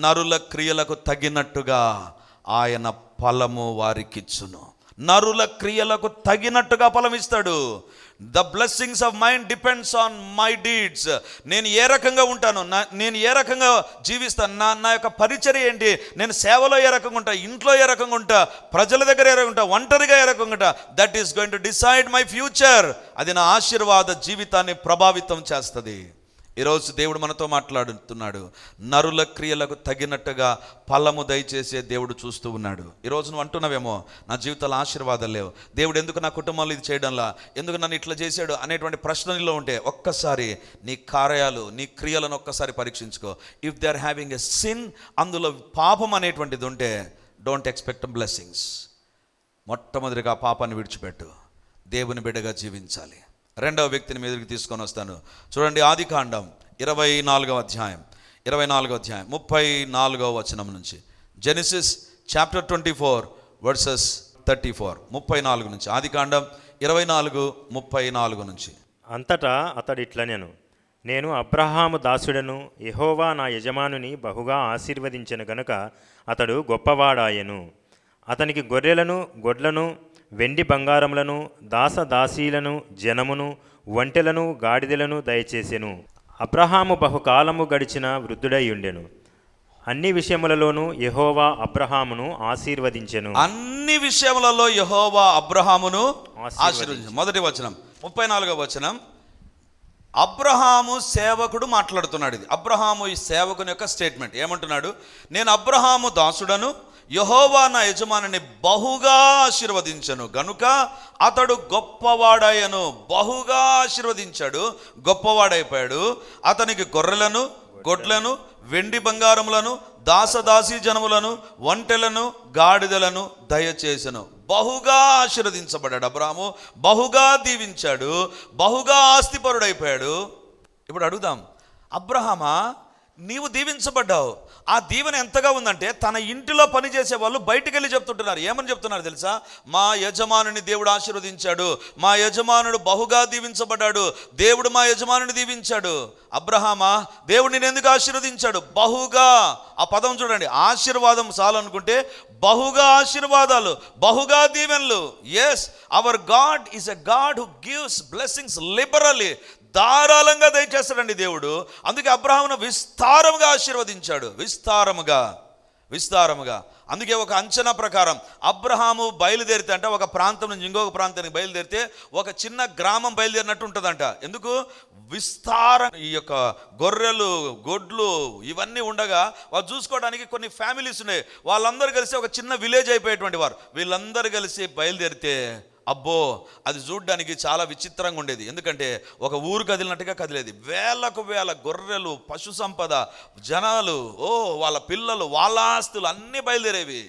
నరుల క్రియలకు తగినట్టుగా ఆయన ఫలము వారికిచ్చును. నరుల క్రియలకు తగినట్టుగా ఫలం ఇస్తాడు the blessings of mind depends on my deeds నేను ఏ రకంగా ఉంటాను? నా నేను ఏ రకంగా జీవిస్తాను నా నా యొక్క పరిచర్య ఏంటి? నేను సేవలో ఏ రకంగా ఉంటా? ఇంట్లో ఏ రకంగా ఉంటా? ప్రజల దగ్గర ఏ రకంగా ఉంటా? ఒంటరిగా ఏ రకంగా ఉంటా? That is going to decide my future అది నా ఆశీర్వాద జీవితాన్ని ప్రభావితం చేస్తుంది. ఈరోజు దేవుడు మనతో మాట్లాడుతున్నాడు. నరుల క్రియలకు తగినట్టుగా ఫలము దయచేసే దేవుడు చూస్తూ ఉన్నాడు. ఈరోజు నువ్వు అంటున్నావేమో నా జీవితంలో ఆశీర్వాదాలు లేవు. దేవుడు ఎందుకు నా కుటుంబంలో ఇది చేయడంలా? ఎందుకు నన్ను ఇట్లా చేశాడు? అనేటువంటి ప్రశ్నలో ఉంటే ఒక్కసారి నీ కార్యాలు నీ క్రియలను ఒక్కసారి పరీక్షించుకో. If they are having a sin అందులో పాపం అనేటువంటిది ఉంటే డోంట్ ఎక్స్పెక్ట్ బ్లెస్సింగ్స్ మొట్టమొదటిగా పాపాన్ని విడిచిపెట్టు. దేవుని బిడ్డగా జీవించాలి. రెండవ వ్యక్తిని మీదకి తీసుకొని వస్తాను. చూడండి ఆది కాండం ఇరవై నాలుగవ అధ్యాయం ఇరవై నాలుగవ అధ్యాయం ముప్పై నాలుగవ వచనం నుంచి. Genesis chapter twenty four verses thirty four ముప్పై నాలుగు నుంచి. ఆది కాండం ఇరవై నాలుగు ముప్పై నాలుగు నుంచి. అంతటా అతడిట్లనెను. నేను అబ్రహాము దాసుడను ఎహోవా నా యజమానుని బహుగా ఆశీర్వదించిన గనుక అతడు గొప్పవాడాయెను. అతనికి గొర్రెలను గొడ్లను వెండి బంగారములను దాసదాసీలను జనమును ఒంటెలను గాడిదలను దయచేసెను. అబ్రహాము బహుకాలము గడిచిన వృద్ధుడై ఉండెను. అన్ని విషయములలోనూ యెహోవా అబ్రహామును ఆశీర్వదించెను. అన్ని విషయములలో యహోవా అబ్రహామును ఆశీర్వదించు. మొదటి వచనం ముప్పై నాలుగవ వచనం. అబ్రహాము సేవకుడు మాట్లాడుతున్నాడు ఇది. అబ్రహాము ఈ సేవకుని యొక్క స్టేట్మెంట్. ఏమంటున్నాడు? నేను అబ్రహాము దాసుడను యహోవా నా యజమానిని బహుగా ఆశీర్వదించను. గనుక అతడు గొప్పవాడాయను బహుగా ఆశీర్వదించాడు. గొప్పవాడైపోయాడు. అతనికి గొర్రెలను గొడ్లను వెండి బంగారములను దాసదాసీ జనములను ఒంటెలను గాడిదలను దయచేసను. బహుగా ఆశీర్వదించబడ్డాడు అబ్రాము. బహుగా దీవించాడు. బహుగా ఆస్తిపరుడైపోయాడు. ఇప్పుడు అడుగుదాం. అబ్రహమా నీవు దీవించబడ్డావు. ఆ దీవెన ఎంతగా ఉందంటే తన ఇంటిలో పనిచేసే వాళ్ళు బయటికి వెళ్ళి చెప్తుంటున్నారు. ఏమని చెప్తున్నారు తెలుసా? మా యజమానుని దేవుడు ఆశీర్వదించాడు. మా యజమానుడు బహుగా దీవించబడ్డాడు. దేవుడు మా యజమానుని దీవించాడు. అబ్రహామా దేవుడు నేను ఎందుకు ఆశీర్వదించాడు? బహుగా. ఆ పదం చూడండి. ఆశీర్వాదం చాలనుకుంటే బహుగా ఆశీర్వాదాలు బహుగా దీవెనలు. Yes our God is a God who gives blessings liberally ధారాళంగా దయచేస్తాడండి దేవుడు. అందుకే అబ్రహామును విస్తారముగా ఆశీర్వదించాడు. విస్తారముగా విస్తారముగా. అందుకే ఒక అంచనా ప్రకారం అబ్రహాము బయలుదేరితే అంటే ఒక ప్రాంతం నుంచి ఇంకొక ప్రాంతానికి బయలుదేరితే ఒక చిన్న గ్రామం బయలుదేరినట్టు ఉంటుందంట. ఎందుకు? విస్తారం ఈ యొక్క గొర్రెలు గొడ్లు ఇవన్నీ ఉండగా వాళ్ళు చూసుకోవడానికి కొన్ని ఫ్యామిలీస్ ఉన్నాయి. వాళ్ళందరూ కలిసి ఒక చిన్న విలేజ్ అయిపోయేటువంటి వారు. వీళ్ళందరూ కలిసి బయలుదేరితే అబ్బో అది చూడ్డానికి చాలా విచిత్రంగా ఉండేది. ఎందుకంటే ఒక ఊరు కదిలినట్టుగా కదిలేది. వేలకు వేల గొర్రెలు పశు సంపద జనాలు ఓ వాళ్ళ పిల్లలు వాళ్ళ ఆస్తులు అన్నీ బయలుదేరేవి.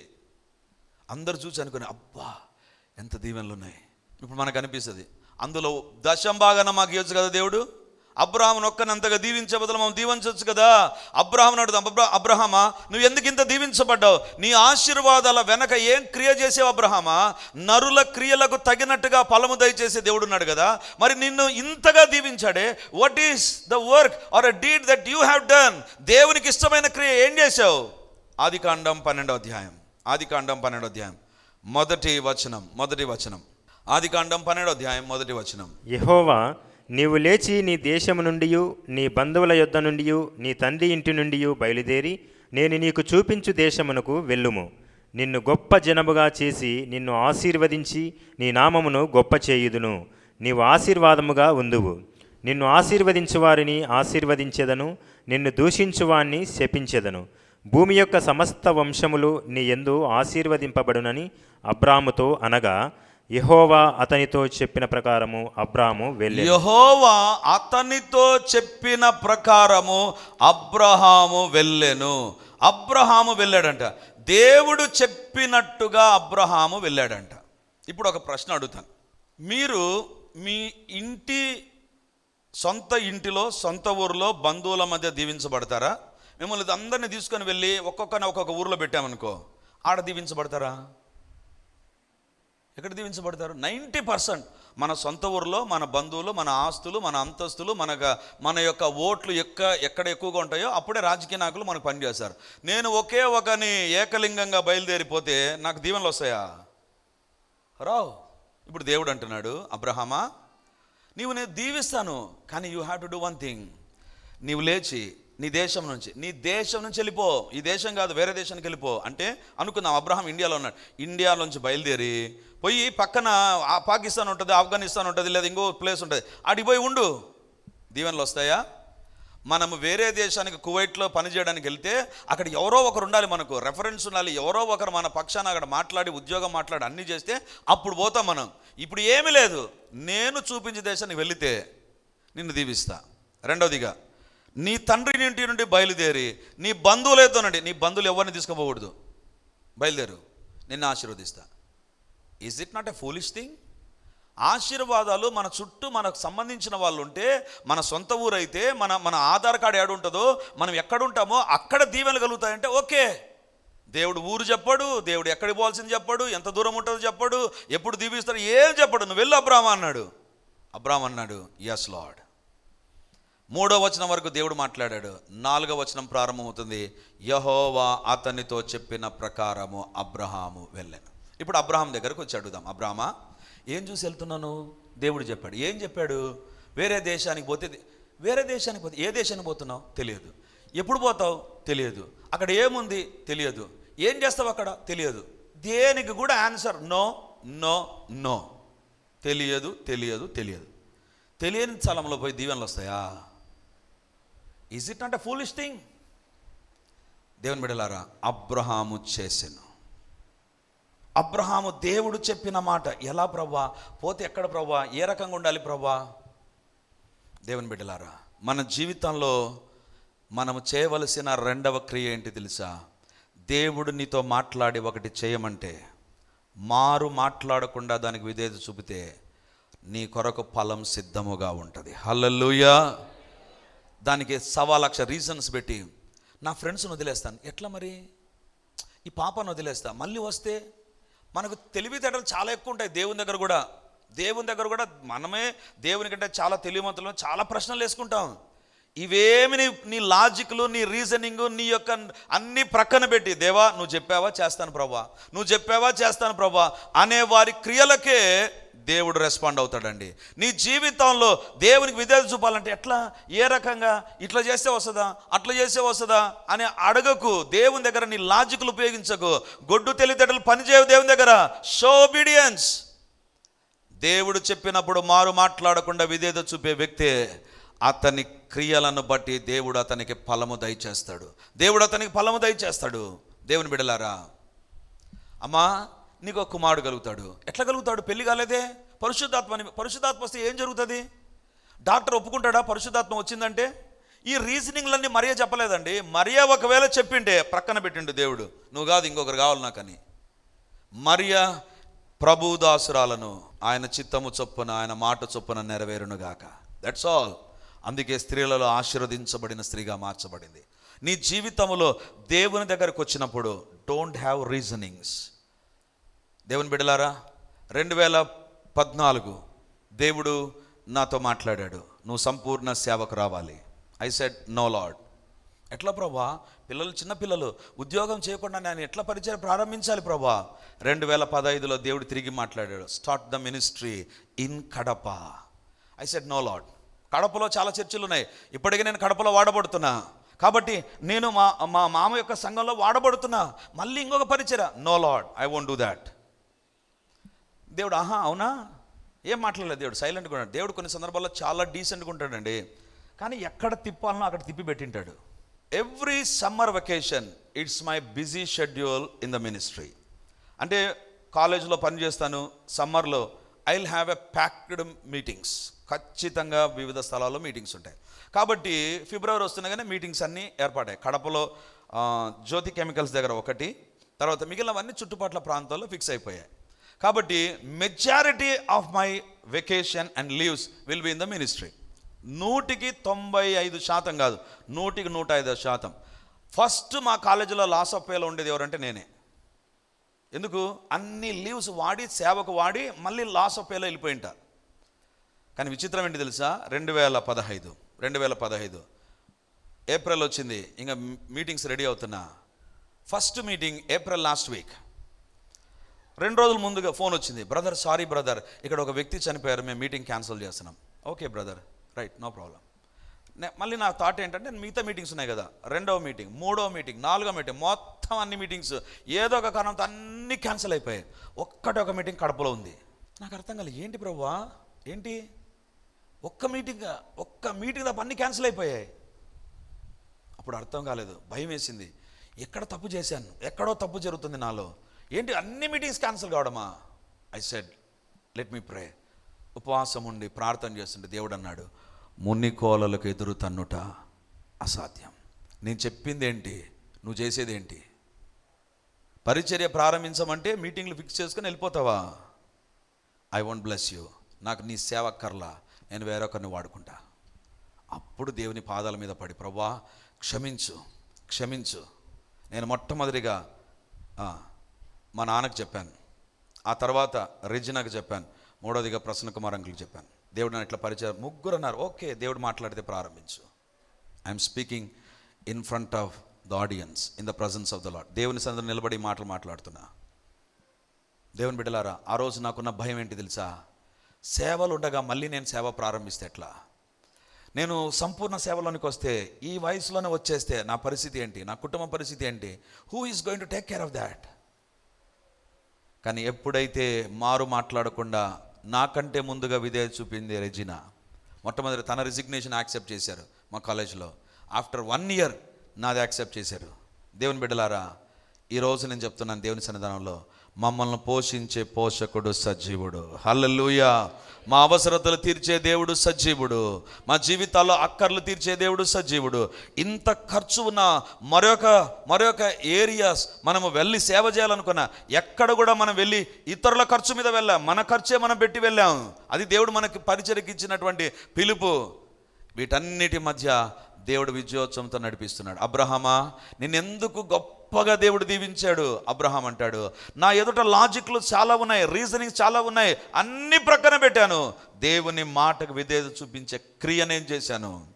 అందరు చూసి అనుకుని అబ్బా ఎంత దీవెనలు ఉన్నాయి. ఇప్పుడు మనకు అనిపిస్తుంది. అందులో దశం భాగాన మాకు ఇవ్వచ్చు కదా దేవుడు? అబ్రహామును ఒక్కనంతగా దీవించే బదులు మనం దీవించవచ్చు కదా? అబ్రహాం అడుగుదాం అబ్రహమా నువ్వు ఎందుకు ఇంత దీవించబడ్డావు? నీ ఆశీర్వాదాల వెనక ఏం క్రియ చేసావు అబ్రహమా? నరుల క్రియలకు తగినట్టుగా ఫలము దయచేసే దేవుడు ఉన్నాడు కదా? మరి నిన్ను ఇంతగా దీవించాడే? What is the work or a deed that you have done దేవునికి ఇష్టమైన క్రియ ఏం చేసావు ఆది కాండం పన్నెండో అధ్యాయం. ఆది కాండం పన్నెండో అధ్యాయం. మొదటి వచనం మొదటి వచనం. ఆది కాండం పన్నెండో అధ్యాయం మొదటి వచనం. యహోవా నీవు లేచి నీ దేశము నుండి నీ బంధువుల యొద్ద నుండి నీ తండ్రి ఇంటి నుండి బయలుదేరి నేను నీకు చూపించు దేశమునకు వెళ్ళుము. నిన్ను గొప్ప జనముగా చేసి నిన్ను ఆశీర్వదించి నీ నామమును గొప్ప చేయుదును. నీవు ఆశీర్వాదముగా ఉందువు. నిన్ను ఆశీర్వదించు వారిని ఆశీర్వదించెదను. నిన్ను దూషించువాన్ని శపించెదను. భూమి యొక్క సమస్త వంశములు నీ ఎందు ఆశీర్వదింపబడునని అబ్రాముతో అనగా యహోవా అతనితో చెప్పిన ప్రకారము అబ్రాము వెళ్ళి యహోవా అతనితో చెప్పిన ప్రకారము అబ్రహాము వెళ్ళెను. అబ్రహాము వెళ్ళాడంట. దేవుడు చెప్పినట్టుగా అబ్రహాము వెళ్ళాడంట. ఇప్పుడు ఒక ప్రశ్న అడుగుతాను. మీరు మీ ఇంటి సొంత ఇంటిలో సొంత ఊరిలో బంధువుల మధ్య దీవించబడతారా? మిమ్మల్ని అందరిని తీసుకొని వెళ్ళి ఒక్కొక్కని ఒక్కొక్క ఊరిలో పెట్టామనుకో ఆడ దీవించబడతారా? ఎక్కడ దీవించబడతారు? నైంటీ పర్సెంట్ మన సొంత ఊరిలో మన బంధువులు మన ఆస్తులు మన అంతస్తులు మన మన యొక్క ఓట్లు ఎక్క ఎక్కడ ఎక్కువగా ఉంటాయో అప్పుడే రాజకీయ నాయకులు మనకు పనిచేస్తారు నేను ఒకే ఒకని ఏకలింగంగా బయలుదేరిపోతే నాకు దీవెనలు వస్తాయా? రావు. ఇప్పుడు దేవుడు అంటున్నాడు అబ్రహమా నీవు నేను దీవిస్తాను కానీ you have to do one thing నీవు లేచి నీ దేశం నుంచి. నీ దేశం నుంచి వెళ్ళిపో. ఈ దేశం కాదు వేరే దేశానికి వెళ్ళిపో. అంటే అనుకుందాం అబ్రహాం ఇండియాలో ఉన్నాడు. ఇండియా నుంచి బయలుదేరి పోయి పక్కన పాకిస్తాన్ ఉంటుంది ఆఫ్ఘనిస్తాన్ ఉంటుంది లేదా ఇంకో ప్లేస్ ఉంటుంది. అడిగి పోయి ఉండు. దీవెనలు వస్తాయా? మనము వేరే దేశానికి కువైట్లో పనిచేయడానికి వెళ్తే అక్కడ ఎవరో ఒకరు ఉండాలి మనకు. రెఫరెన్స్ ఉండాలి. ఎవరో ఒకరు మన పక్షాన అక్కడ మాట్లాడి ఉద్యోగం మాట్లాడి అన్నీ చేస్తే అప్పుడు పోతాం మనం. ఇప్పుడు ఏమీ లేదు. నేను చూపించే దేశానికి వెళితే నిన్ను దీవిస్తా. రెండవదిగా నీ తండ్రి ఇంటి నుండి బయలుదేరి నీ బంధువులైతోనండి నీ బంధువులు ఎవరిని తీసుకుపోకూడదు. బయలుదేరు. నిన్ను ఆశీర్వదిస్తా. Is it not a foolish thing ఆశీర్వాదాలు మన చుట్టూ మనకు సంబంధించిన వాళ్ళు ఉంటే మన సొంత ఊరైతే మన మన ఆధార్ కార్డు ఏడు ఉంటుందో మనం ఎక్కడ ఉంటామో అక్కడ దీవెనలు కలుగుతాయంటే ఓకే. దేవుడు ఊరు చెప్పాడు దేవుడు ఎక్కడికి పోవాల్సింది చెప్పాడు ఎంత దూరం ఉంటుందో చెప్పాడు ఎప్పుడు దీవిస్తాడు ఏం చెప్పాడు? నువ్వు వెళ్ళు అబ్రాహ్మ అన్నాడు. అబ్రాహ్మ అన్నాడు ఎస్ లాడ్ మూడో వచనం వరకు దేవుడు మాట్లాడాడు. నాలుగో వచనం ప్రారంభమవుతుంది. యహోవా అతనితో చెప్పిన ప్రకారము అబ్రహాము వెళ్ళాను ఇప్పుడు అబ్రహాం దగ్గరకు వచ్చి అడుగుదాం. అబ్రహమా ఏం చూసి వెళ్తున్నాను? దేవుడు చెప్పాడు. ఏం చెప్పాడు? వేరే దేశానికి పోతే వేరే దేశానికి పోతే ఏ దేశానికి పోతున్నావు? తెలియదు. ఎప్పుడు పోతావు? తెలియదు. అక్కడ ఏముంది? తెలియదు. ఏం చేస్తావు అక్కడ? తెలియదు. దేనికి కూడా ఆన్సర్ నో నో నో. తెలియదు తెలియదు తెలియదు. తెలియని స్థలంలో పోయి దీవెనలు వస్తాయా? ఈజ్ ఇట్ అంటే ఫూలిష్ థింగ్ దేవుని బిడలారా అబ్రహాము చేసెను. అబ్రహాము దేవుడు చెప్పిన మాట ఎలా ప్రభా పోతే ఎక్కడ ప్రభా ఏ రకంగా ఉండాలి ప్రభా దేవుని బిడ్డలారా మన జీవితంలో మనము చేయవలసిన రెండవ క్రియ ఏంటి తెలుసా? దేవుడు నీతో మాట్లాడి ఒకటి చేయమంటే మారు మాట్లాడకుండా దానికి విధేయత చూపితే నీ కొరకు ఫలం సిద్ధముగా ఉంటుంది. హల్లెలూయా! దానికి సవా లక్ష రీజన్స్ పెట్టి నా ఫ్రెండ్స్ని వదిలేస్తాను. ఎట్లా మరి? ఈ పాపను వదిలేస్తా. మళ్ళీ వస్తే మనకు తెలివితేటలు చాలా ఎక్కువ ఉంటాయి దేవుని దగ్గర కూడా. దేవుని దగ్గర కూడా మనమే దేవుని కంటే చాలా తెలివిమంతులు చాలా ప్రశ్నలు వేసుకుంటాం. ఇవేమి నీ నీ లాజిక్లు నీ రీజనింగ్ నీ యొక్క అన్ని ప్రక్కన పెట్టి దేవా నువ్వు చెప్పావా? చేస్తాను ప్రభా. నువ్వు చెప్పావా? చేస్తాను ప్రభా. అనే వారి క్రియలకే దేవుడు రెస్పాండ్ అవుతాడండి. నీ జీవితంలో దేవునికి విధేయత చూపాలంటే ఎట్లా? ఏ రకంగా? ఇట్లా చేస్తే వస్తుందా? అట్లా చేస్తే వస్తుందా? అని అడగకు. దేవుని దగ్గర నీ లాజిక్లు ఉపయోగించకు. గొడ్డు తెలివితేటలు పనిచేయవు దేవుని దగ్గర. షో ఒబీడియన్స్ దేవుడు చెప్పినప్పుడు మారు మాట్లాడకుండా విధేయత చూపే వ్యక్తే అతని క్రియలను బట్టి దేవుడు అతనికి ఫలము దయచేస్తాడు. దేవుడు అతనికి ఫలము దయచేస్తాడు. దేవుని బిడలారా అమ్మా నీకు ఒక కుమారుడు కలుగుతాడు. ఎట్లా కలుగుతాడు? పెళ్ళి కాలేదే? పరిశుద్ధాత్మ పరిశుద్ధాత్మ వస్తే ఏం జరుగుతుంది? డాక్టర్ ఒప్పుకుంటాడా? పరిశుద్ధాత్మ వచ్చిందంటే? ఈ రీజనింగ్లన్నీ మరియా చెప్పలేదండి. మరియా ఒకవేళ చెప్పిండే ప్రక్కన పెట్టిండు దేవుడు. నువ్వు కాదు ఇంకొకరు కావాలి నాకని. మరియా ప్రభుదాసురాలను ఆయన చిత్తము చొప్పున ఆయన మాట చొప్పున నెరవేరునుగాక. దట్స్ ఆల్ అందుకే స్త్రీలలో ఆశీర్వదించబడిన స్త్రీగా మార్చబడింది. నీ జీవితంలో దేవుని దగ్గరకు వచ్చినప్పుడు డోంట్ హ్యావ్ రీజనింగ్స్ దేవుని బిడలారా రెండు వేల పద్నాలుగు దేవుడు నాతో మాట్లాడాడు. నువ్వు సంపూర్ణ సేవకు రావాలి. ఐ సెడ్ నో లాడ్ ఎట్లా ప్రభా? పిల్లలు చిన్నపిల్లలు ఉద్యోగం చేయకుండా నేను ఎట్లా పరిచయం ప్రారంభించాలి ప్రభా? రెండు వేల పదహైదులో దేవుడు తిరిగి మాట్లాడాడు start the ministry in Kadapa I said no Lord కడపలో చాలా చర్చిలు ఉన్నాయి ఇప్పటికీ నేను కడపలో వాడబడుతున్నా. కాబట్టి నేను మా మా మామ యొక్క సంఘంలో వాడబడుతున్నా. మళ్ళీ ఇంకొక పరిచయ no Lord I won't do that దేవుడు ఆహా అవునా? ఏం మాట్లాడలేదు దేవుడు. సైలెంట్గా ఉన్నాడు. దేవుడు కొన్ని సందర్భాల్లో చాలా డీసెంట్గా ఉంటాడండి. కానీ ఎక్కడ తిప్పాలనో అక్కడ తిప్పి పెట్టింటాడు. Every summer vacation it's my busy schedule in the ministry అంటే కాలేజీలో పనిచేస్తాను సమ్మర్లో I will have a packed meetings ఖచ్చితంగా వివిధ స్థలాల్లో మీటింగ్స్ ఉంటాయి. కాబట్టి ఫిబ్రవరి వస్తుండగానే మీటింగ్స్ అన్నీ ఏర్పడాయి కడపలో జ్యోతి కెమికల్స్ దగ్గర ఒకటి తర్వాత మిగిలినవన్నీ చుట్టుపక్కల ప్రాంతాల్లో ఫిక్స్ అయిపోయాయి. కాబట్టి majority of my vacation and leaves will be in the ministry నూటికి తొంభై ఐదు శాతం కాదు నూటికి నూట ఐదు శాతం. ఫస్ట్ మా కాలేజీలో లాస్ ఆఫ్ పేలో ఉండేది ఎవరంటే నేనే. ఎందుకు? అన్ని లీవ్స్ వాడి సేవకు వాడి మళ్ళీ లాస్ ఆఫ్ పేలో వెళ్ళిపోయింట. కానీ విచిత్రం ఏంటి తెలుసా? రెండు వేల పదహైదు రెండు వేల పదహైదు. ఏప్రిల్ వచ్చింది. ఇంకా మీటింగ్స్ రెడీ అవుతున్నా. First meeting April last week రెండు రోజుల ముందుగా ఫోన్ వచ్చింది. బ్రదర్ సారీ బ్రదర్ ఇక్కడ ఒక వ్యక్తి చనిపోయారు. మేము మీటింగ్ క్యాన్సిల్ చేస్తున్నాం. Okay brother right no problem. మళ్ళీ నా థాట్ ఏంటంటే మిగతా మీటింగ్స్ ఉన్నాయి కదా. రెండవ మీటింగ్ మూడవ మీటింగ్ నాలుగో మీటింగ్ మొత్తం అన్ని మీటింగ్స్ ఏదో ఒక కారణంతో అన్నీ క్యాన్సిల్ అయిపోయాయి. ఒక్కటొక ఒక మీటింగ్ కడపలో ఉంది. నాకు అర్థం కాలేదు ఏంటి ప్రభువా ఏంటి? ఒక్క మీటింగ్ ఒక్క మీటింగ్ తప్ప అన్నీ క్యాన్సిల్ అయిపోయాయి. అప్పుడు అర్థం కాలేదు భయం వేసింది. ఎక్కడ తప్పు చేశాను? ఎక్కడో తప్పు జరుగుతుంది నాలో. ఏంటి అన్ని meetings cancel కావడమా? I said let me pray ఉపవాసం ఉండి ప్రార్థన చేస్తుంటే దేవుడు అన్నాడు మున్ని కోలలకు ఎదురు తన్నుట అసాధ్యం. నేను చెప్పింది ఏంటి నువ్వు చేసేది ఏంటి పరిచర్య ప్రారంభించమంటే మీటింగ్లు ఫిక్స్ చేసుకొని వెళ్ళిపోతావా? I want bless you. నాకు నీ సేవ కర్లా నేను వేరొకరిని వాడుకుంటా. అప్పుడు దేవుని పాదాల మీద పడి ప్రభా క్షమించు క్షమించు. నేను మొట్టమొదటిగా మా నాన్నకు చెప్పాను. ఆ తర్వాత రిజినాకు చెప్పాను. మూడోదిగా ప్రసన్న కుమార్ అంకుల్కి చెప్పాను. దేవుడు నన్ను ఇట్లా పరిచయం. ముగ్గురు అన్నారు ఓకే దేవుడు మాట్లాడితే ప్రారంభించు. I'm speaking in front of the audience in the presence of the Lord దేవుని సందర్భం నిలబడి మాటలు మాట్లాడుతున్నా. దేవుని బిడ్డలారా ఆ రోజు నాకున్న భయం ఏంటి తెలుసా? సేవలు ఉండగా మళ్ళీ నేను సేవ ప్రారంభిస్తే ఎట్లా? నేను సంపూర్ణ సేవలోనికి వస్తే ఈ వయసులోనే వచ్చేస్తే నా పరిస్థితి ఏంటి? నా కుటుంబ పరిస్థితి ఏంటి? Who is going to take care of that కానీ ఎప్పుడైతే మారు మాట్లాడకుండా నాకంటే ముందుగా విధేయ చూపింది రెజినా. మొట్టమొదటి తన రిజిగ్నేషన్ యాక్సెప్ట్ చేశారు మా కాలేజ్లో. ఆఫ్టర్ వన్ ఇయర్ నాది యాక్సెప్ట్ చేశారు. దేవుని బిడ్డలారా ఈరోజు నేను చెప్తున్నాను దేవుని సన్నిధానంలో మమ్మల్ని పోషించే పోషకుడు సజీవుడు. హల్లెలూయా. మా అవసరతలు తీర్చే దేవుడు సజీవుడు. మా జీవితాల్లో అక్కర్లు తీర్చే దేవుడు సజీవుడు. ఇంత ఖర్చు ఉన్న మరొక మరొక ఏరియాస్ మనము వెళ్ళి సేవ చేయాలనుకున్నా ఎక్కడ కూడా మనం వెళ్ళి ఇతరుల ఖర్చు మీద వెళ్ళాం. మన ఖర్చే మనం పెట్టి వెళ్ళాం. అది దేవుడు మనకి పరిచరికించినటువంటి పిలుపు. వీటన్నిటి మధ్య దేవుడు విజయోత్సవంతో నడిపిస్తున్నాడు. అబ్రహమా నిన్నెందుకు గొప్పగా దేవుడు దీవించాడు. అబ్రహాం అంటాడు నా ఎదుట లాజిక్లు చాలా ఉన్నాయి రీజనింగ్ చాలా ఉన్నాయి అన్ని ప్రక్కన పెట్టాను. దేవుని మాటకు విధేయత చూపించే క్రియ నేను చేశాను.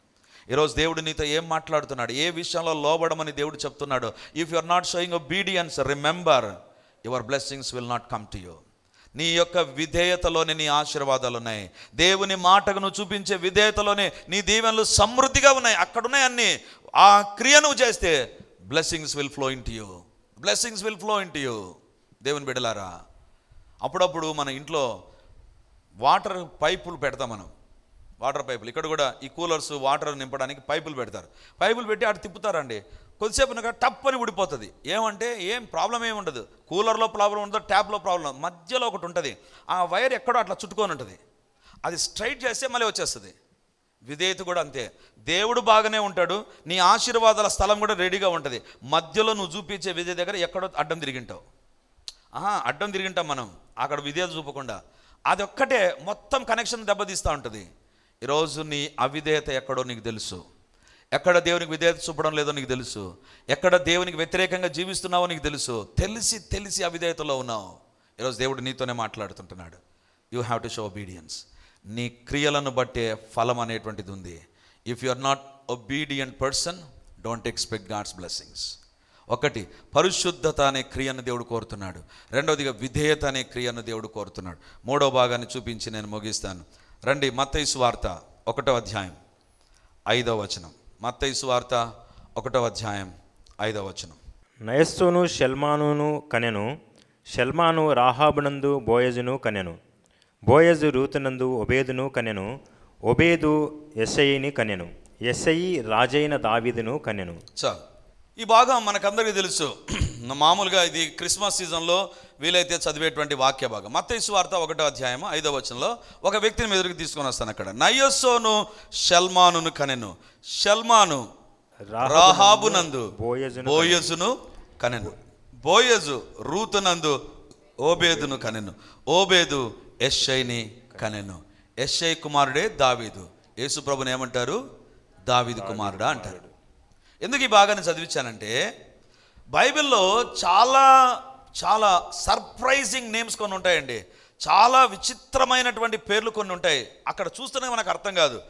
ఈరోజు దేవుడు నీతో ఏం మాట్లాడుతున్నాడు ఏ విషయంలో లోబడమని దేవుడు చెప్తున్నాడు if you are not showing obedience remember your blessings will not come to you నీ యొక్క విధేయతలోనే నీ ఆశీర్వాదాలు ఉన్నాయి. దేవుని మాటకు నువ్వు చూపించే విధేయతలోనే నీ దీవెనలు సమృద్ధిగా ఉన్నాయి. అక్కడున్నాయి అన్నీ. ఆ క్రియ నువ్వు చేస్తే blessings will flow in you blessings will flow in you దేవుని బిడలారా అప్పుడప్పుడు మన ఇంట్లో వాటర్ పైపులు పెడతాం మనం. వాటర్ పైపులు. ఇక్కడ కూడా ఈ కూలర్స్ వాటర్ నింపడానికి పైపులు పెడతారు. పైపులు పెట్టి అటు తిప్పుతారండి. కొద్దిసేపు ఉన్నాక టప్ అని ఊడిపోతుంది. ఏమంటే ఏం ప్రాబ్లం ఏమి ఉండదు. కూలర్లో ప్రాబ్లం ఉండదు ట్యాప్లో ప్రాబ్లం మధ్యలో ఒకటి ఉంటుంది. ఆ వైర్ ఎక్కడో అట్లా చుట్టుకొని ఉంటుంది. అది స్ట్రైట్ చేస్తే మళ్ళీ వచ్చేస్తుంది. విధేయత కూడా అంతే. దేవుడు బాగానే ఉంటాడు నీ ఆశీర్వాదాల స్థలం కూడా రెడీగా ఉంటుంది. మధ్యలో నువ్వు చూపించే విధేయ దగ్గర ఎక్కడో అడ్డం తిరిగింటావు. ఆహా అడ్డం తిరిగింటాం మనం. అక్కడ విధేయత చూపకుండా. అది ఒక్కటే మొత్తం కనెక్షన్ దెబ్బతీస్తూ ఉంటుంది. ఈరోజు నీ అవిధేయత ఎక్కడో నీకు తెలుసు. ఎక్కడ దేవునికి విధేయత చూపడం లేదో నీకు తెలుసు. ఎక్కడ దేవునికి వ్యతిరేకంగా జీవిస్తున్నావో నీకు తెలుసు. తెలిసి తెలిసి అవిధేయతలో ఉన్నావు. ఈరోజు దేవుడు నీతోనే మాట్లాడుతుంటున్నాడు. You have to show obedience నీ క్రియలను బట్టే ఫలం అనేటువంటిది ఉంది. If you are not obedient person don't expect God's blessings ఒకటి పరిశుద్ధత అనే క్రియను దేవుడు కోరుతున్నాడు. రెండవదిగా విధేయత అనే క్రియను దేవుడు కోరుతున్నాడు. మూడో భాగాన్ని చూపించి నేను ముగిస్తాను. రండి మత్తైసు వార్త ఒకటో అధ్యాయం ఐదవ వచనం. మత్తైసు వార్త ఒకటో అధ్యాయం ఐదవ వచనం. నయస్సును షల్మానును కనెను షల్మాను రాహాబునందు బోయజును కనెను. బోయజు రూతునందు ఒబేదును కనెను ఒబేదు ఎస్ఐని కనెను ఎస్ఐ రాజైన దావీదును కనెను. చాలు ఈ భాగం మనకందరికీ తెలుసు. మామూలుగా ఇది క్రిస్మస్ సీజన్లో వీలైతే చదివేటువంటి వాక్య భాగం. మత్తయి వార్త ఒకటో అధ్యాయం ఐదవ వచనంలో ఒక వ్యక్తిని మీ ఎదురుకు తీసుకొని వస్తాను అక్కడ. నయస్సోను షల్మానును కనెను. షల్మాను రాహాబునందు బోయజును కనెను. బోయజు రూతునందు ఓబేదును కనెను. ఓబేదు ఎస్ఐని కనెను. ఎస్ఐ కుమారుడే దావీదు. యేసు ప్రభుని ఏమంటారు? దావీదు కుమారుడా అంటారు. ఎందుకు ఈ భాగాన్ని చదివించానంటే బైబిల్లో చాలా చాలా సర్ప్రైజింగ్ నేమ్స్ కొన్ని ఉంటాయండి. చాలా విచిత్రమైనటువంటి పేర్లు కొన్ని ఉంటాయి. అక్కడ చూస్తేనే మనకు అర్థం కాదు.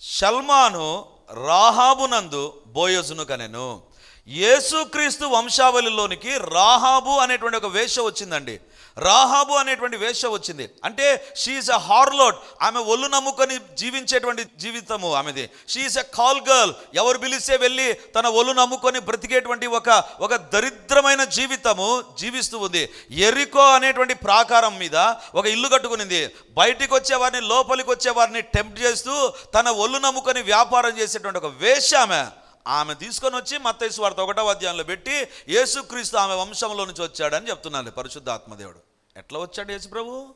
షల్మాను రాహాబునందు బోయజును కనెను. యేసుక్రీస్తు వంశావళిలోనికి రాహాబు అనేటువంటి ఒక వేష వచ్చిందండి. రాహాబు అనేటువంటి వేష వచ్చింది. అంటే షీఈస్ అ హార్లోట్ ఆమె ఒళ్ళు నమ్ముకొని జీవించేటువంటి జీవితము ఆమెది. షీఈస్ అ కాల్ గర్ల్ ఎవరు పిలిస్తే వెళ్ళి తన ఒళ్ళు నమ్ముకొని బ్రతికేటువంటి ఒక ఒక దరిద్రమైన జీవితము జీవిస్తూ ఉంది. ఎరికో అనేటువంటి ప్రాకారం మీద ఒక ఇల్లు కట్టుకునింది. బయటికి వచ్చే వారిని లోపలికి వచ్చేవారిని టెంప్ట్ చేస్తూ తన ఒళ్ళు నమ్ముకొని వ్యాపారం చేసేటువంటి ఒక వేష ఆమె. ఆమె తీసుకొని వచ్చి మత్తైసు వార్త ఒకటో అధ్యాయంలో పెట్టి యేసుక్రీస్తు ఆమె వంశంలో నుంచి వచ్చాడని చెప్తున్నాను పరిశుద్ధ ఆత్మదేవుడు ఎట్లా వచ్చాడు యేసు ప్రభు?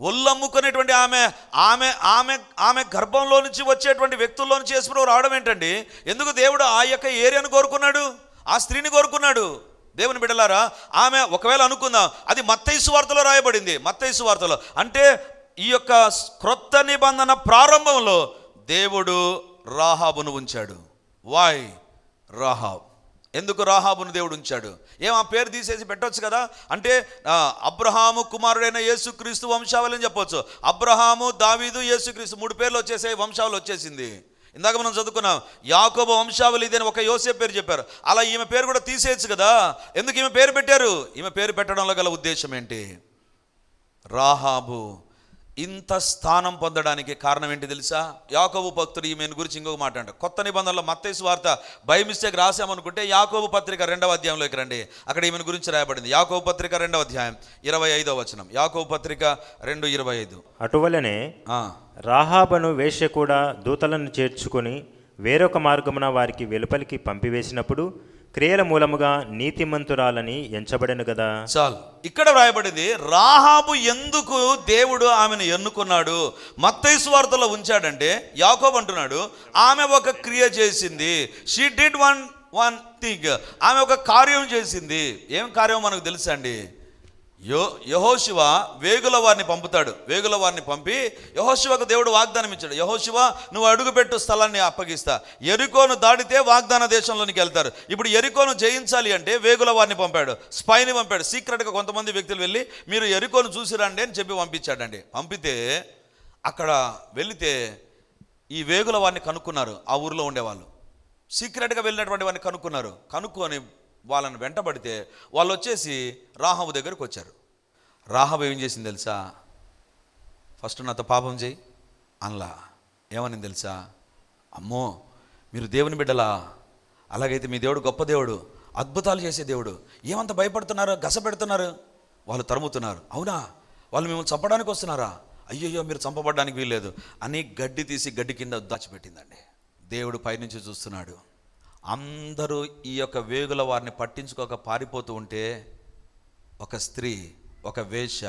ఒళ్ళమ్ముకునేటువంటి ఆమె ఆమె ఆమె ఆమె గర్భంలో నుంచి వచ్చేటువంటి వ్యక్తుల్లో నుంచి యేసు ప్రభు రావడం ఏంటండి? ఎందుకు దేవుడు ఆ యొక్క ఏరియాను కోరుకున్నాడు? ఆ స్త్రీని కోరుకున్నాడు? దేవుని బిడ్డలారా ఆమె ఒకవేళ అనుకుందాం అది మత్తైసు వార్తలో రాయబడింది. మత్తైసు వార్తలో అంటే ఈ యొక్క క్రొత్త నిబంధన ప్రారంభంలో దేవుడు రాహాబును ఉంచాడు. వాయ్ రాహాబ్. ఎందుకు రాహాబును దేవుడు ఉంచాడు? ఏం ఆ పేరు తీసేసి పెట్టవచ్చు కదా? అంటే అబ్రహాము కుమారుడైన యేసుక్రీస్తు వంశావళి అని చెప్పొచ్చు. అబ్రహాము దావీదు యేసుక్రీస్తు మూడు పేర్లు వచ్చేసే వంశావళి వచ్చేసింది. ఇందాక మనం చదువుకున్నాం యాకోబ వంశావళి ఇది అని ఒక యోసేపు పేరు చెప్పారు. అలా ఈమె పేరు కూడా తీసేయచ్చు కదా? ఎందుకు ఈమె పేరు పెట్టారు? ఈమె పేరు పెట్టడంలో గల ఉద్దేశం ఏంటి? రాహాబు ఇంత స్థానం పొందడానికి కారణం ఏంటి తెలుసా? యాకోబు భక్తుడు ఈమెను గురించి ఇంకొక మాట అంట కొత్త నిబంధనలో మత్తైసు వార్త బై మిస్టేక్ రాసామనుకుంటే యాకోబు పత్రిక రెండవ అధ్యాయంలోకి రండి. అక్కడ ఈమెను గురించి రాయబడింది. యాకోబు పత్రిక రెండవ అధ్యాయం ఇరవై ఐదవ వచనం. యాకోబు పత్రిక రెండు ఇరవై ఐదు. అటువలనే రాహాబను వేశ్య కూడా దూతలను చేర్చుకొని వేరొక మార్గమున వారికి వెలుపలికి పంపివేసినప్పుడు క్రియల మూలముగా నీతిమంతురాలని ఎంచబడను కదా చాలు. ఇక్కడ వ్రాయబడింది రాహాబు ఎందుకు దేవుడు ఆమెను ఎన్నుకున్నాడు? మత్తైసు వార్తలో ఉంచాడంటే యాకోబ్ అంటున్నాడు ఆమె ఒక క్రియ చేసింది. She did one one thing ఆమె ఒక కార్యం చేసింది. ఏం కార్యం మనకు తెలుసా అండి? యో యహోశివ వేగుల వారిని పంపుతాడు. వేగుల వారిని పంపి యహోశివకు దేవుడు వాగ్దానం ఇచ్చాడు. యహోశివ నువ్వు అడుగుపెట్టు స్థలాన్ని అప్పగిస్తా. ఎరికోను దాడితే వాగ్దాన దేశంలోనికి వెళ్తారు. ఇప్పుడు ఎరికోను జయించాలి అంటే వేగుల వారిని పంపాడు. స్పైని పంపాడు. సీక్రెట్గా కొంతమంది వ్యక్తులు వెళ్ళి మీరు ఎరికోను చూసిరండి అని చెప్పి పంపించాడండి. పంపితే అక్కడ వెళితే ఈ వేగుల వారిని కనుక్కున్నారు. ఆ ఊరిలో ఉండేవాళ్ళు. సీక్రెట్గా వెళ్ళినటువంటి వారిని కనుక్కున్నారు. కనుక్కొని వాళ్ళని వెంటబడితే వాళ్ళు వచ్చేసి రాహవు దగ్గరికి వచ్చారు. రాహవ ఏం చేసింది తెలుసా? ఫస్ట్ నాతో పాపం చేయి అనలా. ఏమని తెలుసా? అమ్మో మీరు దేవుని బిడ్డలా? అలాగైతే మీ దేవుడు గొప్ప దేవుడు అద్భుతాలు చేసే దేవుడు. ఏమంత భయపడుతున్నారు గస పెడుతున్నారు? వాళ్ళు తరుముతున్నారు. అవునా? వాళ్ళు మిమ్మల్ని చంపడానికి వస్తున్నారా? అయ్యయ్యో మీరు చంపబడడానికి వీల్లేదు. అని గడ్డి తీసి గడ్డి కింద దాచిపెట్టిందండి. దేవుడు పైనుంచి చూస్తున్నాడు. అందరూ ఈ యొక్క వేగుల వారిని పట్టించుకోక పారిపోతూ ఉంటే ఒక స్త్రీ ఒక వేష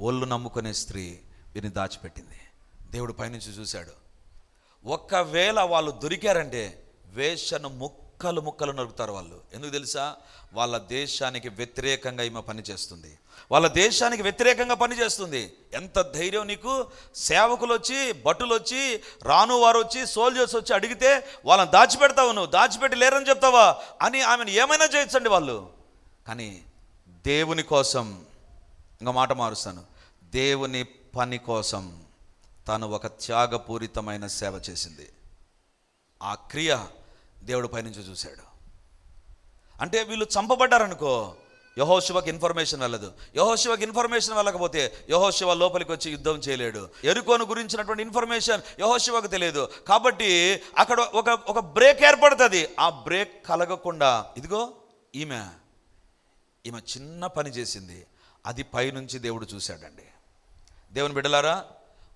ఒళ్ళు నమ్ముకునే స్త్రీ వీరిని దాచిపెట్టింది. దేవుడు పైనుంచి చూశాడు. ఒక్కవేళ వాళ్ళు దొరికారంటే వేషను ముక్కలు ముక్కలు నరుకుతారు వాళ్ళు. ఎందుకు తెలుసా? వాళ్ళ దేశానికి వ్యతిరేకంగా ఈమె పనిచేస్తుంది వాళ్ళ దేశానికి వ్యతిరేకంగా పనిచేస్తుంది ఎంత ధైర్యం నీకు? సేవకులు వచ్చి భటులు వచ్చి రాను వారు వచ్చి సోల్జర్స్ వచ్చి అడిగితే వాళ్ళని దాచిపెడతావు నువ్వు. దాచిపెట్టి లేరని చెప్తావా? అని ఆమెను ఏమైనా చేయొచ్చండి వాళ్ళు. కానీ దేవుని కోసం ఇంకా మాట మారుస్తాను. దేవుని పని కోసం తను ఒక త్యాగపూరితమైన సేవ చేసింది. ఆ క్రియ దేవుడు పైనుంచి చూశాడు. అంటే వీళ్ళు చంపబడ్డారనుకో యహోశివకి ఇన్ఫర్మేషన్ వెళ్ళదు. యహోశివకి ఇన్ఫర్మేషన్ వెళ్ళకపోతే యహోశివ లోపలికి వచ్చి యుద్ధం చేయలేడు. ఎరుకోను గురించినటువంటి ఇన్ఫర్మేషన్ యహోశివకు తెలియదు. కాబట్టి అక్కడ ఒక ఒక బ్రేక్ ఏర్పడుతుంది. ఆ బ్రేక్ కలగకుండా ఇదిగో ఈమె ఈమె చిన్న పని చేసింది. అది పైనుంచి దేవుడు చూశాడండి. దేవుని బిడ్డలారా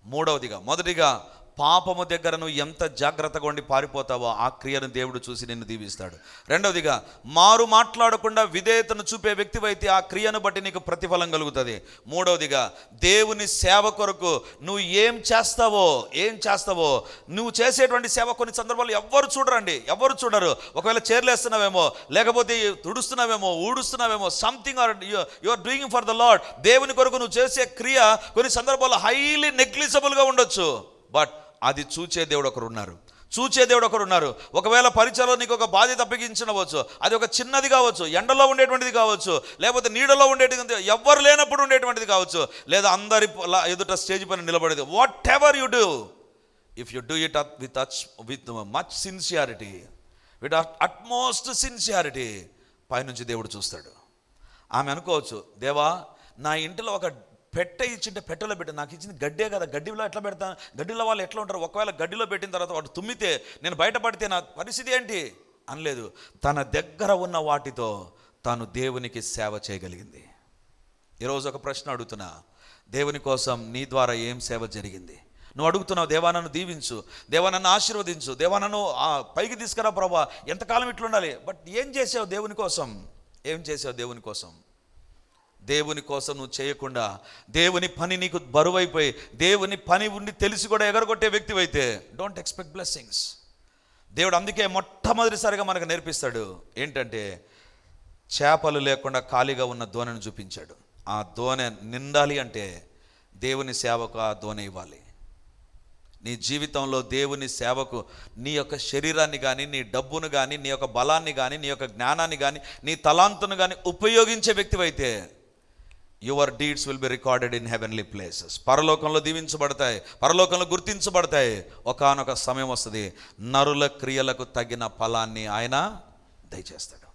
మూడవదిగా మొదటిగా పాపము దగ్గర నువ్వు ఎంత జాగ్రత్తగా ఉండి పారిపోతావో ఆ క్రియను దేవుడు చూసి నిన్ను దీవిస్తాడు. రెండవదిగా మారు మాట్లాడకుండా విధేయతను చూపే వ్యక్తివైతే ఆ క్రియను బట్టి నీకు ప్రతిఫలం కలుగుతుంది. మూడవదిగా దేవుని సేవ కొరకు నువ్వు ఏం చేస్తావో ఏం చేస్తావో నువ్వు చేసేటువంటి సేవ కొన్ని సందర్భాలు ఎవ్వరు చూడరండి. ఎవ్వరు చూడరు. ఒకవేళ చేర్లేస్తున్నావేమో లేకపోతే తుడుస్తున్నావేమో ఊడుస్తున్నావేమో something or you are doing for the Lord దేవుని కొరకు నువ్వు చేసే క్రియ కొన్ని సందర్భాల్లో హైలీ నెగ్లిజబుల్గా ఉండొచ్చు. బట్ అది చూచే దేవుడు ఒకరు ఉన్నారు. చూచే దేవుడు ఒకరు ఉన్నారు. ఒకవేళ పరిచయలో నీకు ఒక బాధ్యత అప్పగించవచ్చు అది ఒక చిన్నది కావచ్చు ఎండలో ఉండేటువంటిది కావచ్చు లేకపోతే నీడలో ఉండేటువంటి ఎవ్వరు లేనప్పుడు ఉండేటువంటిది కావచ్చు లేదా అందరి ఎదుట స్టేజ్ పైన నిలబడేది. Whatever you do if you do it with with much sincerity with utmost sincerity పైనుంచి దేవుడు చూస్తాడు. ఆమె అనుకోవచ్చు దేవా నా ఇంటిలో ఒక పెట్ట ఇచ్చింటే పెట్టెలో పెట్టి. నాకు ఇచ్చింది గడ్డే కదా. గడ్డిలో ఎట్లా పెడతాను గడ్డిలో వాళ్ళు ఎట్లా ఉంటారు? ఒకవేళ గడ్డిలో పెట్టిన తర్వాత వాడు తుమ్మితే నేను బయటపడితే నా పరిస్థితి ఏంటి? అనలేదు. తన దగ్గర ఉన్న వాటితో తాను దేవునికి సేవ చేయగలిగింది. ఈరోజు ఒక ప్రశ్న అడుగుతున్నా. దేవుని కోసం నీ ద్వారా ఏం సేవ జరిగింది? నువ్వు అడుగుతున్నావు దేవానను దీవించు. దేవానన్ను ఆశీర్వదించు. దేవానను పైకి తీసుకురా ప్రభా. ఎంతకాలం ఇట్లుండాలి? బట్ ఏం చేసావు దేవుని కోసం? ఏం చేసావు దేవుని కోసం? దేవుని కోసం నువ్వు చేయకుండా దేవుని పని నీకు బరువైపోయి దేవుని పని ఉండి తెలిసి కూడా ఎగరగొట్టే వ్యక్తి అయితే డోంట్ ఎక్స్పెక్ట్ బ్లెస్సింగ్స్ దేవుడు అందుకే మొట్టమొదటిసారిగా మనకు నేర్పిస్తాడు ఏంటంటే చేపలు లేకుండా ఖాళీగా ఉన్న దోణను చూపించాడు. ఆ దోణె నిండాలి అంటే దేవుని సేవకు ఆ దోణె ఇవ్వాలి. నీ జీవితంలో దేవుని సేవకు నీ యొక్క శరీరాన్ని కానీ నీ డబ్బును కానీ నీ యొక్క బలాన్ని కానీ నీ యొక్క జ్ఞానాన్ని కానీ నీ తలాంతును కానీ ఉపయోగించే వ్యక్తివైతే your deeds will be recorded in heavenly places. పరలోకంలో దీవించబడతాయి పరలోకంలో గుర్తించబడతాయి. ఒకానొక సమయం వస్తుంది. నరుల క్రియలకు తగిన ఫలాన్ని ఆయన దయచేస్తాడు.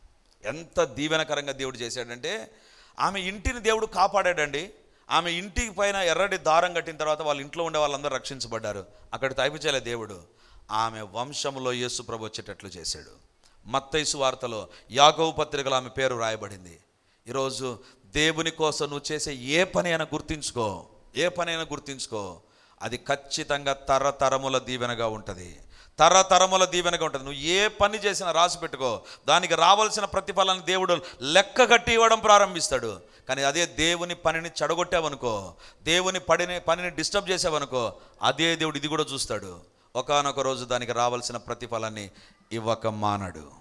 ఎంత దీవెనకరంగా దేవుడు చేశాడంటే ఆమె ఇంటిని దేవుడు కాపాడాడండి. ఆమె ఇంటి పైన ఎర్రటి దారం కట్టిన తర్వాత వాళ్ళ ఇంట్లో ఉండే వాళ్ళందరూ రక్షించబడ్డారు. అక్కడ తైపుచేలే దేవుడు. ఆమె వంశంలో యేసు ప్రభు వచ్చేటట్లు చేశాడు. మత్తైసు వార్తలో యాగవ పత్రికలో ఆమె పేరు రాయబడింది. ఈరోజు దేవుని కోసం నువ్వు చేసే ఏ పని అయినా గుర్తించుకో. ఏ పని అయినా గుర్తించుకో. అది ఖచ్చితంగా తరతరముల దీవెనగా ఉంటుంది. తరతరముల దీవెనగా ఉంటుంది. నువ్వు ఏ పని చేసినా రాసి పెట్టుకో. దానికి రావాల్సిన ప్రతిఫలాన్ని దేవుడు లెక్క కట్టి ఇవ్వడం ప్రారంభిస్తాడు. కానీ అదే దేవుని పనిని చెడగొట్టావనుకో దేవుని పడిని పనిని డిస్టర్బ్ చేసావనుకో అదే దేవుడు ఇది కూడా చూస్తాడు. ఒకానొక రోజు దానికి రావాల్సిన ప్రతిఫలాన్ని ఇవ్వక మానడు.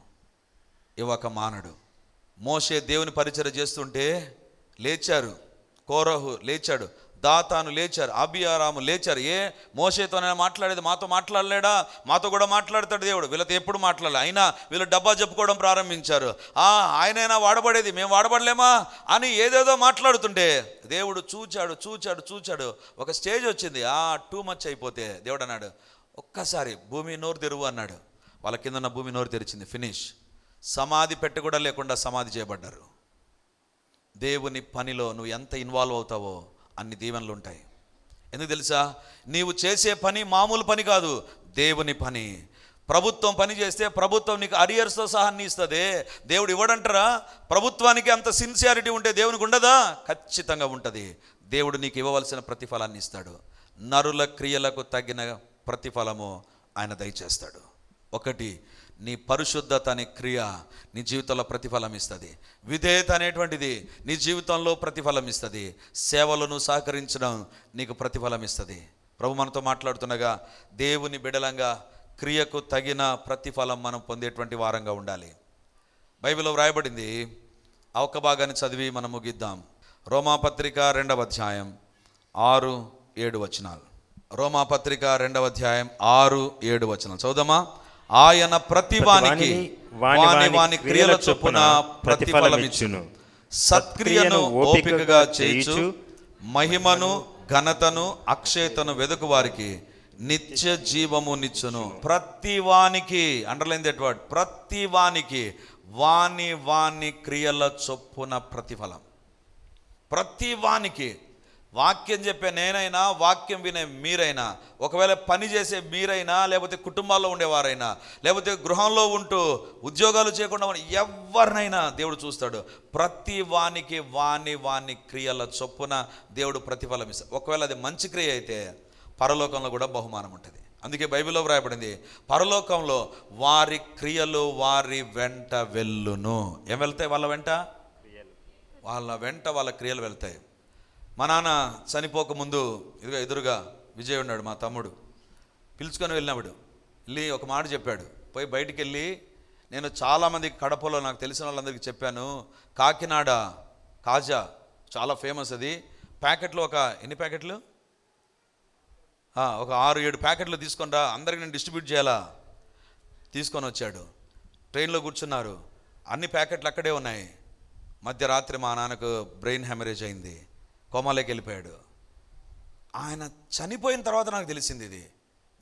ఇవ్వక మానడు. మోసే దేవుని పరిచయం చేస్తుంటే లేచారు. కోరహు లేచాడు. దాతాను లేచారు. అభియారాము లేచారు. ఏ? మోసేతోనైనా మాట్లాడేది మాతో మాట్లాడలేడా? మాతో కూడా మాట్లాడతాడు దేవుడు. వీళ్ళతో ఎప్పుడు మాట్లాడలే. అయినా వీళ్ళు డబ్బా చెప్పుకోవడం ప్రారంభించారు. ఆ ఆయనైనా వాడబడేది. మేము వాడబడలేమా? అని ఏదేదో మాట్లాడుతుంటే దేవుడు చూచాడు చూచాడు చూచాడు. ఒక స్టేజ్ వచ్చింది. ఆ టూ మచ్ అయిపోతే దేవుడు అన్నాడు ఒక్కసారి భూమి నోరు తెరువు అన్నాడు. వాళ్ళ కింద ఉన్న భూమి నోరు తెరిచింది. ఫినిష్. సమాధి పెట్ట కూడా లేకుండా సమాధి చేయబడ్డారు. దేవుని పనిలో నువ్వు ఎంత ఇన్వాల్వ్ అవుతావో అన్ని దీవెనలు ఉంటాయి. ఎందుకు తెలుసా? నీవు చేసే పని మామూలు పని కాదు దేవుని పని. ప్రభుత్వం పని చేస్తే ప్రభుత్వం నీకు అరియర్స్తో సహా అన్ని ఇస్తుంది. దేవుడు ఇవ్వడంటారా? ప్రభుత్వానికి అంత సిన్సియారిటీ ఉంటే దేవునికి ఉండదా? ఖచ్చితంగా ఉంటుంది. దేవుడు నీకు ఇవ్వవలసిన ప్రతిఫలాన్ని ఇస్తాడు. నరుల క్రియలకు తగిన ప్రతిఫలము ఆయన దయచేస్తాడు. ఒకటి నీ పరిశుద్ధత అనే క్రియ నీ జీవితంలో ప్రతిఫలం ఇస్తుంది. విధేయత అనేటువంటిది నీ జీవితంలో ప్రతిఫలం ఇస్తుంది. సేవలను సహకరించడం నీకు ప్రతిఫలం ఇస్తుంది. ప్రభు మనతో మాట్లాడుతుండగా దేవుని బిడలంగా క్రియకు తగిన ప్రతిఫలం మనం పొందేటువంటి వారంగా ఉండాలి. బైబిల్లో వ్రాయబడింది అవక భాగాన్ని చదివి మనం ముగిద్దాం. రోమాపత్రిక రెండవ అధ్యాయం ఆరు ఏడు వచనాలు. రోమాపత్రిక రెండవ అధ్యాయం ఆరు ఏడు వచనాలు. చదువుదామా? ఆయన ప్రతి వానికి వాని వాని క్రియల చొప్పున ప్రతిఫలమిచ్చును. సత్క్రియను ఓపికగా చేయుచు మహిమను ఘనతను అక్షయతను వెదుకు వారికి నిత్య జీవము నిచ్చును. ప్రతి వానికి అండర్లైన్ దట్ వర్డ్ ప్రతి వానికి వాని వాని క్రియల చొప్పున ప్రతిఫలం. ప్రతి వానికి వాక్యం చెప్పే నేనైనా వాక్యం వినే మీరైనా ఒకవేళ పని చేసే మీరైనా లేకపోతే కుటుంబాల్లో ఉండేవారైనా లేకపోతే గృహంలో ఉంటూ ఉద్యోగాలు చేయకుండా ఎవరినైనా దేవుడు చూస్తాడు. ప్రతి వానికి వాని వాని క్రియల చొప్పున దేవుడు ప్రతిఫలం ఇస్తాడు. ఒకవేళ అది మంచి క్రియ అయితే పరలోకంలో కూడా బహుమానం ఉంటుంది. అందుకే బైబిల్లో వ్రాయబడింది పరలోకంలో వారి క్రియలు వారి వెంట వెళ్ళును. ఏం వెళ్తాయి? వాళ్ళ వెంట? వాళ్ళ వెంట వాళ్ళ క్రియలు వెళ్తాయి. మా నాన్న చనిపోక ముందు ఎదురుగా విజయ్ ఉన్నాడు మా తమ్ముడు. పిలుచుకొని వెళ్ళినప్పుడు వెళ్ళి ఒక మాట చెప్పాడు. పోయి బయటికి వెళ్ళి నేను చాలామంది కడపలో నాకు తెలిసిన వాళ్ళందరికీ చెప్పాను. కాకినాడ కాజా చాలా ఫేమస్ అది. ప్యాకెట్లు ఒక ఎన్ని ప్యాకెట్లు? ఒక ఆరు ఏడు ప్యాకెట్లు తీసుకొని అందరికి నేను డిస్ట్రిబ్యూట్ చేయాలా? తీసుకొని వచ్చాడు. ట్రైన్లో కూర్చున్నారు. అన్ని ప్యాకెట్లు అక్కడే ఉన్నాయి. మధ్యరాత్రి మా నాన్నకు బ్రెయిన్ హెమరేజ్ అయింది. కోమాలోకి వెళ్ళిపోయాడు. ఆయన చనిపోయిన తర్వాత నాకు తెలిసింది ఇది.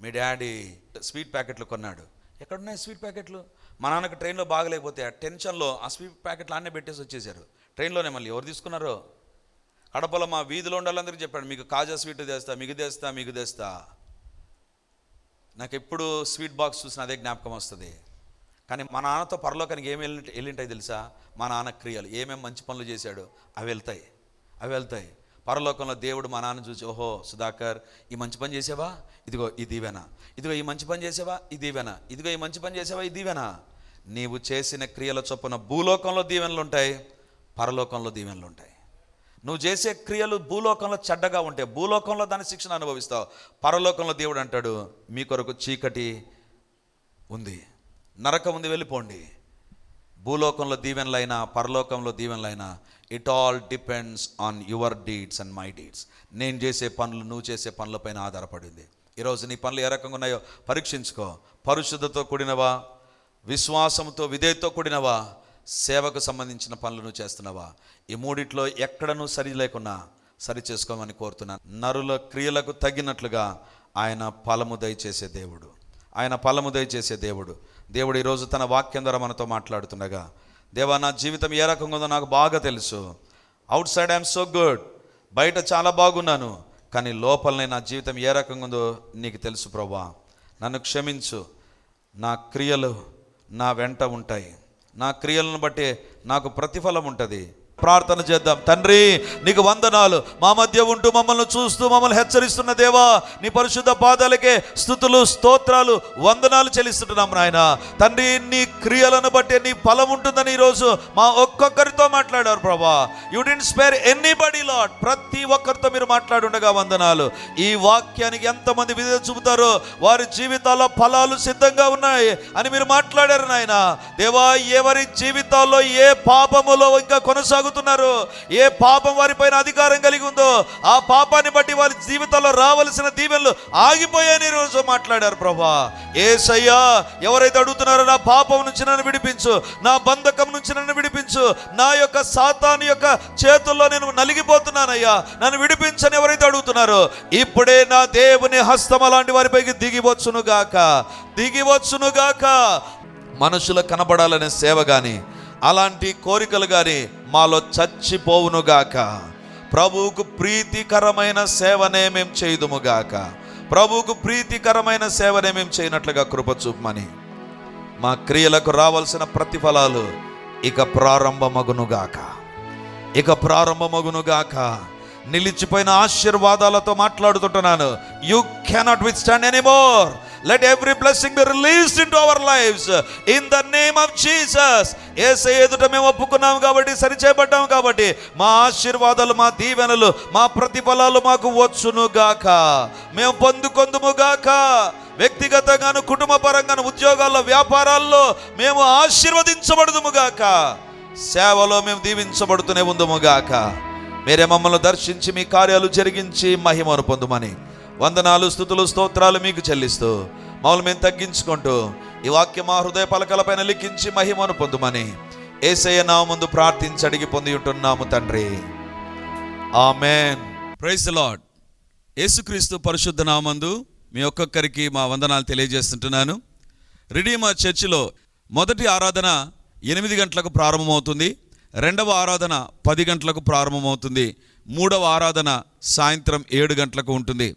మీ డాడీ స్వీట్ ప్యాకెట్లు కొన్నాడు. ఎక్కడున్నాయి స్వీట్ ప్యాకెట్లు? మా నాన్నకు ట్రైన్లో బాగలేకపోతే ఆ టెన్షన్లో ఆ స్వీట్ ప్యాకెట్లు అన్నీ పెట్టేసి వచ్చేసారు ట్రైన్లోనే మళ్ళీ ఎవరు తీసుకున్నారో? కడపలో మా వీధిలో ఉండాలందరికీ చెప్పాడు మీకు కాజా స్వీట్ తెస్తా మీకు తెస్తా మీకు తెస్తా. నాకు ఎప్పుడు స్వీట్ బాక్స్ చూసిన అదే జ్ఞాపకం వస్తుంది. కానీ మా నాన్నతో పరలోకానికి ఏమి వెళ్ళి వెళ్ళింటాయి తెలుసా? మా నాన్న క్రియలు. ఏమేమి మంచి పనులు చేశాడు? అవి వెళ్తాయి. అవి వెళ్తాయి. పరలోకంలో దేవుడు మా నాన్న చూసి ఓహో సుధాకర్ ఈ మంచి పని చేసావా? ఇదిగో ఈ దీవెన. ఇదిగో ఈ మంచి పని చేసావా? ఈ దీవెన. ఇదిగో ఈ మంచి పని చేసావా? ఈ దీవెన. నీవు చేసిన క్రియల చొప్పున భూలోకంలో దీవెనలు ఉంటాయి పరలోకంలో దీవెనలు ఉంటాయి. నువ్వు చేసే క్రియలు భూలోకంలో చెడ్డగా ఉంటే భూలోకంలో దాని శిక్షణ అనుభవిస్తావు. పరలోకంలో దేవుడు అంటాడు మీ కొరకు చీకటి ఉంది. నరకం ఉంది వెళ్ళిపోండి. భూలోకంలో దీవెనలైనా పరలోకంలో దీవెనలైనా it all depends on your deeds and my deeds నేను చేసే పనులు నువ్వు చేసే పనులపైన ఆధారపడింది. ఈరోజు నీ పనులు ఏ రకంగా ఉన్నాయో పరీక్షించుకో. పరిశుద్ధతో కూడినవా? విశ్వాసంతో విధేయతో కూడినవా? సేవకు సంబంధించిన పనులు నువ్వు చేస్తున్నావా? ఈ మూడిట్లో ఎక్కడనూ సరి లేకున్నా సరి చేసుకోమని కోరుతున్నాను. నరుల క్రియలకు తగినట్లుగా ఆయన ఫలము దయచేసే దేవుడు. ఆయన ఫలము దయచేసే దేవుడు. దేవుడు ఈరోజు తన వాక్యం ద్వారా మనతో మాట్లాడుతుండగా దేవా నా జీవితం ఏ రకంగా ఉందో నాకు బాగా తెలుసు. Outside I'm so good బయట చాలా బాగున్నాను. కానీ లోపలనే నా జీవితం ఏ రకంగా ఉందో నీకు తెలుసు ప్రభా. నన్ను క్షమించు. నా క్రియలు నా వెంట ఉంటాయి. నా క్రియలను బట్టి నాకు ప్రతిఫలం ఉంటుంది. ప్రార్థన చేద్దాం. తండ్రి నీకు వందనాలు. మా మధ్య ఉంటూ మమ్మల్ని చూస్తూ మమ్మల్ని హెచ్చరిస్తున్న దేవా నీ పరిశుద్ధ పాదాలకే స్థుతులు స్తోత్రాలు వందనాలు చెల్లిస్తుంటున్నాం నాయన. తండ్రి నీ క్రియలను బట్టి నీ ఫలం ఉంటుందని ఈరోజు మా ఒక్కొక్కరితో మాట్లాడారు Prabha. You didn't spare anybody Lord ప్రతి ఒక్కరితో మీరు మాట్లాడుండగా వందనాలు. ఈ వాక్యానికి ఎంతమంది విధ చూపుతారో వారి జీవితాల్లో ఫలాలు సిద్ధంగా ఉన్నాయి అని మీరు మాట్లాడారు నాయన. దేవా ఎవరి జీవితాల్లో ఏ పాపములో ఇంకా కొనసాగుతున్నారు ఏ పాపం వారిపైన అధికారం కలిగి ఉందో ఆ పాపాన్ని బట్టి వారి జీవితంలో రావలసిన దీవెనలు ఆగిపోయాయని ఈరోజు మాట్లాడారు ప్రభా. ఏసయ్యా ఎవరైతే అడుగుతున్నారో నా పాపం నుంచి నన్ను విడిపించు నా బంధకం నుంచి నన్ను విడిపించు నా యొక్క సాతాను యొక్క చేతుల్లో నేను నలిగిపోతున్నానయ్యా. నన్ను విడిపించని ఎవరైతే అడుగుతున్నారో ఇప్పుడే నా దేవుని హస్తం అలాంటి వారిపైకి దిగివచ్చునుగాక. దిగివచ్చునుగాక. మనుషులు కనబడాలనే సేవ కానీ అలాంటి కోరికలు కానీ మాలో చచ్చిపోవునుగాక ప్రభువుకు ప్రీతికరమైన సేవనే మేము చేయదుముగాక ప్రభువుకు ప్రీతికరమైన సేవనే మేము చేయనట్లుగా కృప చూపమని. మా క్రియలకు రావాల్సిన ప్రతిఫలాలు ఇక ప్రారంభమగునుగాక ఇక ప్రారంభమగునుగాక నిలిచిపోయిన ఆశీర్వాదాలతో మాట్లాడుతుంటున్నాను. You cannot withstand anymore let every blessing be released into our lives in the name of Jesus ఏసే ఎదుట మేము ఒప్పుకున్నాం కాబట్టి సరిచేయబడ్డాం కాబట్టి మా ఆశీర్వాదాలు మా దీవెనలు మా ప్రతిఫలాలు మాకు వచ్చునుగాక. మేము పొందుకొందుముగాక. వ్యక్తిగతంగాను కుటుంబ పరంగాను ఉద్యోగాల్లో వ్యాపారాల్లో మేము ఆశీర్వదించబడుదుముగాక. సేవలో మేము దీవించబడుతూనే ఉందుముగాక. మీరే మమ్మల్ని దర్శించి మీ కార్యాలు జరిగించి మహిమను పొందుమని. వందనాలు స్థుతులు స్తోత్రాలు మీకు చెల్లిస్తూ మమ్మల్ని మేము తగ్గించుకుంటూ ఈ వాక్యం మా హృదయ పలకలపైన లిఖించి మహిమను పొందుమని ఏసయ్య నా ముందు ప్రార్థించి అడిగి పొంది ఉంటున్నాము తండ్రి. ఆమెన్. ప్రైజ్ లాడ్ యేసుక్రీస్తు పరిశుద్ధ నామందు మీ ఒక్కొక్కరికి మా వందనాలు తెలియజేస్తుంటున్నాను. రిడీమా చర్చిలో మొదటి ఆరాధన ఎనిమిది గంటలకు ప్రారంభమవుతుంది. రెండవ ఆరాధన పది గంటలకు ప్రారంభమవుతుంది. మూడవ ఆరాధన సాయంత్రం ఏడు గంటలకు ఉంటుంది.